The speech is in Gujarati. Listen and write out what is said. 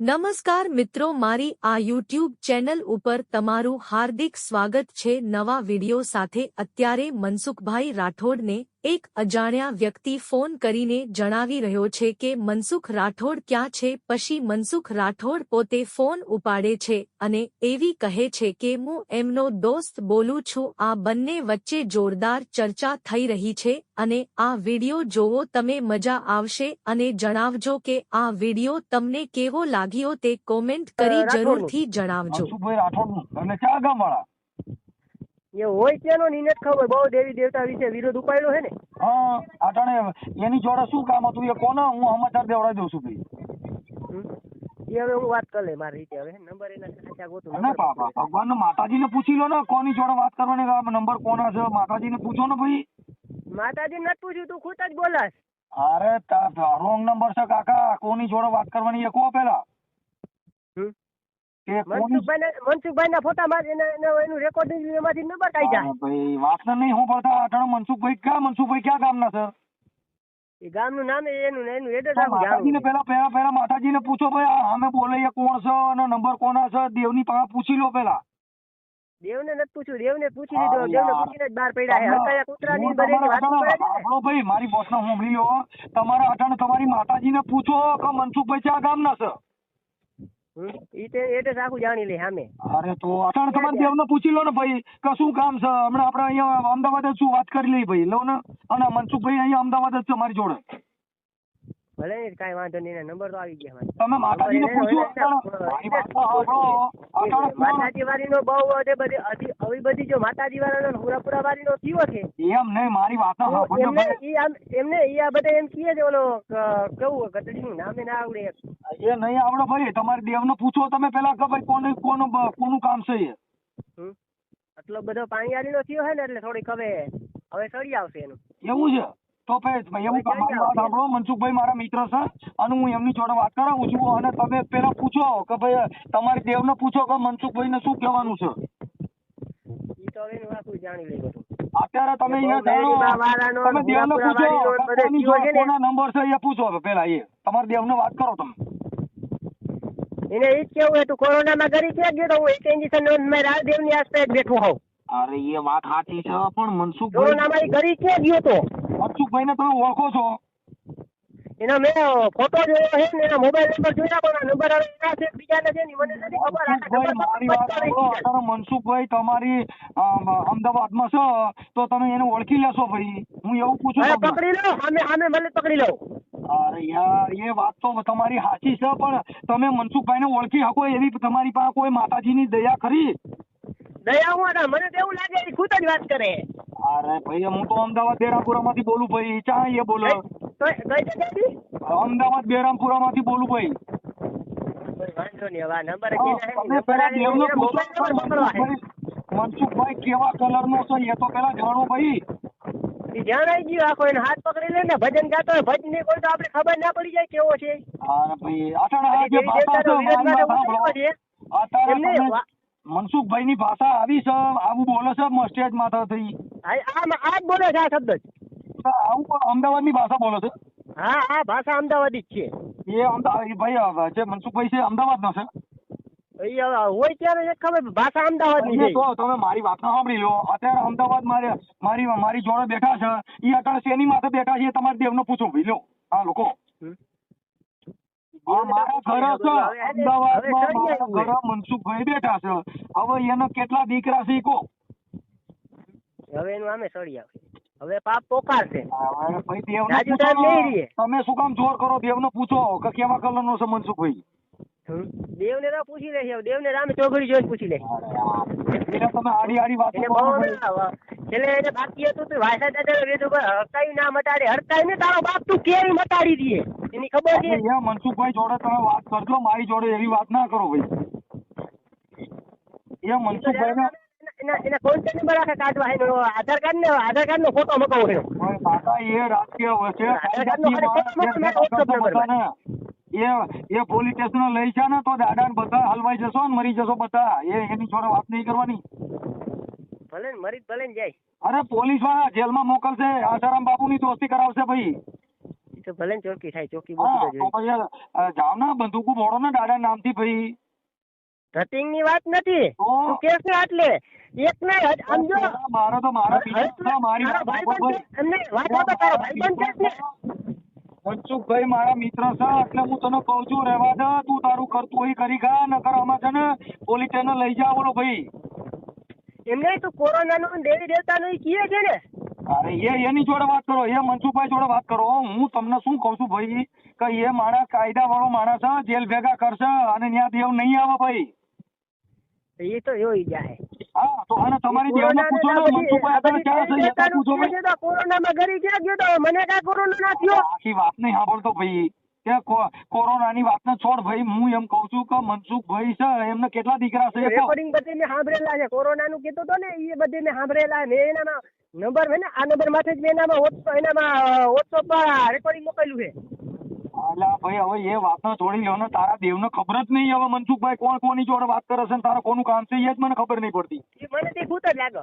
નમસ્કાર મિત્રો, મારી આ યુટ્યુબ ચેનલ ઉપર તમારું હાર્દિક સ્વાગત છે. નવા વિડિયો સાથે અત્યારે મનસુખભાઈ રાઠોડને એક અજાણ્યા વ્યક્તિ ફોન કરીને જણાવી રહ્યો છે કે મનસુખ રાઠોડ ક્યાં છે? પછી મનસુખ રાઠોડ પોતે ફોન ઉપાડે છે અને એવી કહે છે કે હું એમનો દોસ્ત બોલું છું. આ બંને વચ્ચે જોરદાર ચર્ચા થઈ રહી છે અને આ વિડિયો જોવો તમે મજા આવશે અને જણાવજો કે આ વિડિયો તમને કેવો લાગ્યો તે કોમેન્ટ કરી જરૂરથી જણાવજો. રાઠોડ ક્યાં એ હોય તેનો ની જ ખબર. બહુ દેવી દેવતા વિશે વિરોધ ઉપાડ્યો છે ને? હા અટાણે એની જોડે શું કામ હતું? એ કોને? હું સમાચાર દેવડાવી દઉં છું ભાઈ. એ હવે હું વાત કરી મારી રીતે હવે. નંબર એના સાચા ગોતું ના બાપા ભગવાન માતાજીને પૂછી લો ને કોની જોડે વાત કરવાની નંબર કોના છે માતાજીને પૂછો ને ભાઈ. માતાજી નથી પૂછ્યું તું ખુદ જ બોલાસ અરે રોંગ નંબર છે કાકા કોની જોડે વાત કરવાની એ પેલા. કે કોની મનસુખભાઈ ના ફોટામાં એને એને એનું રેકોર્ડિંગ એમાંથી નંબર કાઢી જાય. ભાઈ વાત ને નહીં હું પડતા અટાણે મનસુખભાઈ ક્યાં મનસુખભાઈ ક્યાં ગામના છે? એ ગામનું નામ એનું એનું એડ્રેસ તો માતાજીને જાણવું પેલા પેલા પેલા માતાજીને પૂછો ભાઈ અમે બોલે કોણ છે અને નંબર કોના છે? દેવની પાસે પૂછી લો પેલા દેવને નથી પૂછ્યું. દેવને પૂછી લીધો. દેવને પૂછીને જ બહાર પડ્યા છે. હરકાયા કૂતરાની હું તમારા વાત અટાણે- કરે છે ને. ભાઈ મારી બોસને સાંભળી લો. તમારા અટાણે તમારી માતાજીને પૂછો કે મનસુખભાઈ ક્યાં ગામના છે. ઈ તે એડ્રેસ આખું જાણી લે સામે. અરે તો અટાણે તમારે દેવને પૂછી લો ને ભાઈ કે શું કામ છે? હમણાં આપણે અહીંયા અમદાવાદ જ શું વાત કરી લઈ ભાઈ. લો ને. અને મનસુખભાઈ અહીંયા અમદાવાદ જ છે મારી જોડે. ભલે ને કાંઈ વાંધો નહીં નંબર તો આવી ગયા તમે માતાજીને નંબર પૂછો એને- અટાણે મારી વાત તો સાંભળો અટાણે કોણ- માતાજી વાળીનો બહુ અધે બધી આવી બધી જો માતાજી વાળાનો હુરાપુરા વાળીનો થયો છે. એમ નહીં મારી વાત એમને ઈ આમ એમને ઈ આ બધા એમ કહે છે ઓલો કેવું ગટડીનું નામે ના આવડે. એ નહીં આવડે ભાઈ તમારે દેવને પૂછો તમે પેલા કે ભાઈ કોનું કોનું કોનું કામ છે એ. આટલો બધો પાણીયારીનો થયો હે ને એટલે થોડીક હવે હવે સળી આવશે એનું. એવું છે? તો ભાઈ એવું સાંભળો મનસુખભાઈ મારા મિત્ર છે અને હું એમની જોડે વાત કરાવું છું અને તમે પેલા પૂછો કે ભાઈ તમારી દેવને પૂછો કે મનસુખભાઈને શું કહેવાનું છે. અત્યારે તમે અહીંયા તમે દેવને પૂછો કોની ને. નંબર છે એ પૂછો પેલા એ. તમારી દેવને વાત કરો તમે. એને એ જ કેવું હતું કોરોનામાં ઘરે ક્યાં ગયો તો હું એક ઇન્જેક્શન મેં રાજદેવની આસપાસ બેઠો હોઉં. અરે એ વાત સાચી છે પણ મનસુખ કોરોનામાં ઘરે ક્યાં ગયો તો. મનસુખભાઈને તમે ઓળખો છો? એના મેં ફોટો જોયો છે ને એના મોબાઈલ નંબર જોયા પણ નંબર એના છે બીજાના છે ને મને નથી ખબર. આ મારી વાત સાંભળો. મનસુખભાઈ તમારી અમ, અમદાવાદમાં છો તો તમે એને ઓળખી લેશો ભાઈ. હું એવું પૂછું છું પકડી લો. અમે અમે મને પકડી લો. અરે યાર એ વાત તો તમારી સાચી છે પણ તમે મનસુખભાઈને ઓળખી શકો એવી તમારી પાસે કોઈ માતાજીની દયા ખરી? દયા હું મને તો એવું લાગે ખુદ જ વાત કરે. અરે ભાઈ હું તો અમદાવાદ બેરામપુરામાંથી બોલું ભાઈ. ચા એ બોલો? અમદાવાદ બેરામપુરામાંથી બોલું ભાઈ. નહીં મનસુખભાઈ કેવા કેવા કલરનો છે એ તો પેલા જાણો ભાઈ. ઈ ધ્યાન આવી ગયું આખો એને હાથ પકડી લે ને ભજન ગાતો હોય ભજનની કોઈ તો આપણે ખબર ના પડી જાય કેવો છે. અરે ભાઈ અટાણા જે ભાષા છે એમને તમે વા- મનસુખભાઈની ભાષા આવી છે આવું બોલે છે સ્ટેજ માથેથી થઈ. આ- આ બોલે છે આ શબ્દ આવું અમદાવાદની ભાષા બોલે છે? હા આ ભાષા અમદાવાદી જ છે. એ અમદાવાદ ભાઈ જે મનસુખભાઈ છે અમદાવાદનો છે? હોય ત્યારે એક ખબર ભાષા અમદાવાદની છે. તો તમે મારી વાત ના સાંભળી લો. અત્યારે અમદાવાદ મારે મારી મારી જોડે બેઠા છે. એ અત્યારે શેની માથે બેઠા છે તમારે દેવ નો પૂછો. ભાઈ લો આ લોકો. મનસુખભાઈ બેઠા છે. હવે એના કેટલા દીકરા છે હવે એનું આમે સળી આવે. હવે પાપ પોકાર છે. હવે ભાઈ દેવને રાજુ પૂછો સાહેબ નહીં રહીએ. તમે શું કામ જોર કરો? દેવને પૂછો કે કેવા કલરનો છે મનસુખભાઈ? દેવને તો પૂછી લે છે દેવને રામે ચોકડી જોઈને પૂછી લે તમે આડી આડી વાતો એને કરો બહુ ભાઈ. ના આવે. છેલ્લે એને બાકી હતું તો વાયસા દાદા વેદુ પર હડકાઈ ના મટાડે. હડકાઈ ને તારો બાપ તું કેવી મટાડી દે? એની ખબર છે? મનસુખભાઈ જોડે તમે વાત કરજો મારી જોડે એવી વાત ના કરો ભાઈ. એ મનસુખભાઈ એના એના કોન્ટેક્ટ નંબર આખા કાઢવા એનો આધાર કાર્ડ ને આધાર કાર્ડ નો ફોટો મકાવો એનો. કાકા એ રાજકીય આધાર ફોટો WhatsApp નંબર એ એ પોલીસ સ્ટેશન લઈ જા ને તો દાદા ને બધા હલવાઈ જશો ને મરી જશો બધા. એ એની જોડે વાત નહીં કરવાની. ભલે મરી ભલે જાય. અરે પોલીસવાળા જેલમાં મોકલશે આસારામ બાપુ ની દોસ્તી કરાવશે ભાઈ. તો ભલે ચોકી થાય ચોકી જાઓ ને બંદૂકો મોડો ને દાદા નામથી ભાઈ. ધટિંગની વાત નથી. તો? કેસ ને આટલે એક ને સમજો મારો તો મારા મારી એમને વાત તારો ભાઈબંધ છે જ ને. મનસુખભાઈ મારા મિત્ર છે એટલે હું તને કહું છું રહેવા દે તું તારું કરતું હોય કરી ખા નકર આમાં છે ને પોલીસ સ્ટેશન લઈ જા બોલો ભાઈ. એમને તું કોરોના નું દેવી દેવતા નું કીએ છે ને? અરે એ એની જોડે વાત કરો એ મનસુખભાઈ જોડે વાત કરો હું. તમને શું કહું છું ભાઈ કે એ માણસ કાયદા વાળો માણસ જેલ ભેગા કરશે અને ત્યાં દેવ નહીં આવે ભાઈ. એ તો એવું જાય. હા તો અને તમારી દેવને પૂછો ને મનસુખભાઈ આગળ ક્યારે છે એ પૂછો ભાઈ. કોરોના માં ક્યાં ગયો તો મને કાંઈ કોરોના ના થયો. આખી વાત નહીં સાંભળતો ભાઈ. કે કોરોનાની વાત ને છોડ ભાઈ હું એમ કહું છું કે મનસુખભાઈ છે એમને કેટલા દીકરા છે રેકોર્ડિંગ બધી મેં સાંભળેલા છે. કોરોના નું કીધું તો ને એ બધી મેં સાંભળેલા મેં એનામાં નંબર છે ને આ નંબરમાંથી જ મેં એનામાં એનામાં વોટ્સઅપ રેકોર્ડિંગ મોકલ્યું છે. અલા ભાઈ હવે એ વાતને છોડી લો ને, તારા દેવને ખબર જ નહીં હવે મનસુખભાઈ કોણ કોની જોડે વાત કરે છે ને, તારા કોનું કામ છે એ જ મને ખબર નહીં પડતી. મને તે ભૂત જ લાગે.